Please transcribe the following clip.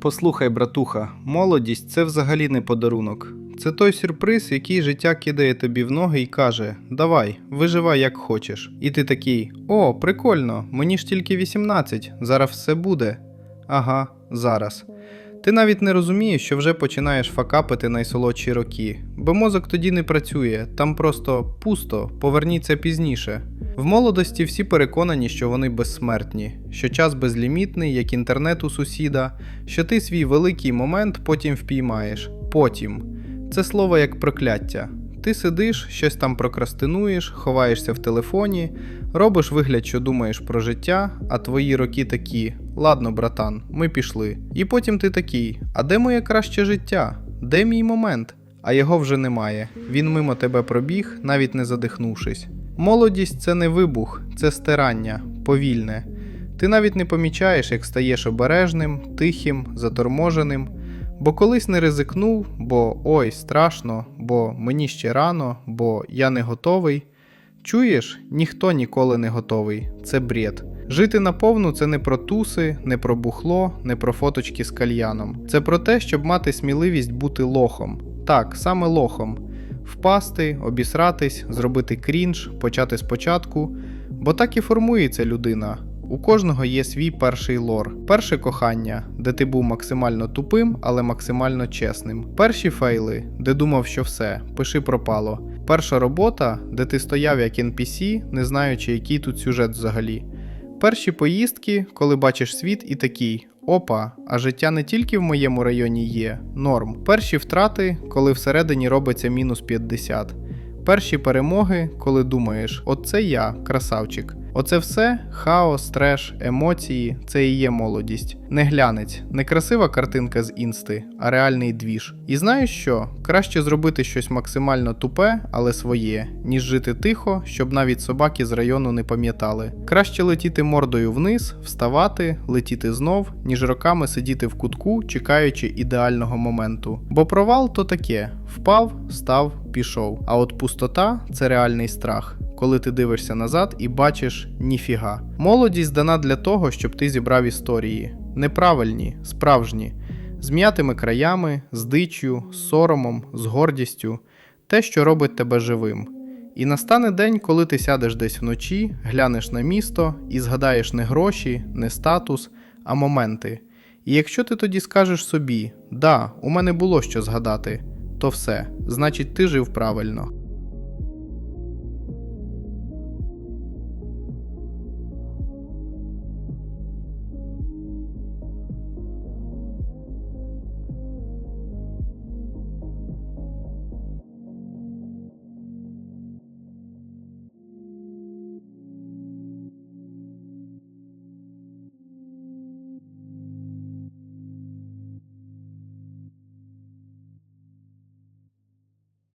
Послухай, братуха, молодість це взагалі не подарунок. Це той сюрприз, який життя кидає тобі в ноги і каже: Давай, виживай як хочеш. І ти такий: О, прикольно, мені ж тільки 18, зараз все буде. Ага, зараз. Ти навіть не розумієш, що вже починаєш факапити найсолодші роки, бо мозок тоді не працює, там просто пусто, поверніться пізніше. В молодості всі переконані, що вони безсмертні, що час безлімітний, як інтернет у сусіда, що ти свій великий момент потім впіймаєш. Потім. Це слово як прокляття. Ти сидиш, щось там прокрастинуєш, ховаєшся в телефоні, робиш вигляд, що думаєш про життя, а твої роки такі: ладно, братан, ми пішли. І потім ти такий: а де моє краще життя? Де мій момент? А його вже немає. Він мимо тебе пробіг, навіть не задихнувшись. Молодість це не вибух, це стирання, повільне. Ти навіть не помічаєш, як стаєш обережним, тихим, заторможеним. Бо колись не ризикнув, бо ой, страшно, бо мені ще рано, бо я не готовий. Чуєш, ніхто ніколи не готовий. Це бред. Жити наповну це не про туси, не про бухло, не про фоточки з кальяном. Це про те, щоб мати сміливість бути лохом. Так, саме лохом. Впасти, обісратись, зробити крінж, почати спочатку. Бо так і формується людина. У кожного є свій перший лор, перше кохання, де ти був максимально тупим, але максимально чесним. Перші фейли, де думав, що все, пиши пропало. Перша робота, де ти стояв як NPC, не знаючи, який тут сюжет взагалі. Перші поїздки, коли бачиш світ і такий: опа, а життя не тільки в моєму районі є, норм. Перші втрати, коли всередині робиться мінус 50. Перші перемоги, коли думаєш, оце я, красавчик. Оце все хаос, треш, емоції, це і є молодість. Не глянець, не красива картинка з інсти, а реальний двіж. І знаєш що? Краще зробити щось максимально тупе, але своє, ніж жити тихо, щоб навіть собаки з району не пам'ятали. Краще летіти мордою вниз, вставати, летіти знов, ніж роками сидіти в кутку, чекаючи ідеального моменту. Бо провал то таке: впав, став, пішов. А от пустота це реальний страх коли ти дивишся назад і бачиш ніфіга. Молодість дана для того, щоб ти зібрав історії. Неправильні, справжні, з м'ятими краями, з дичю, з соромом, з гордістю, те, що робить тебе живим. І настане день, коли ти сядеш десь вночі, глянеш на місто і згадаєш не гроші, не статус, а моменти. І якщо ти тоді скажеш собі, да, у мене було що згадати, то все, значить ти жив правильно.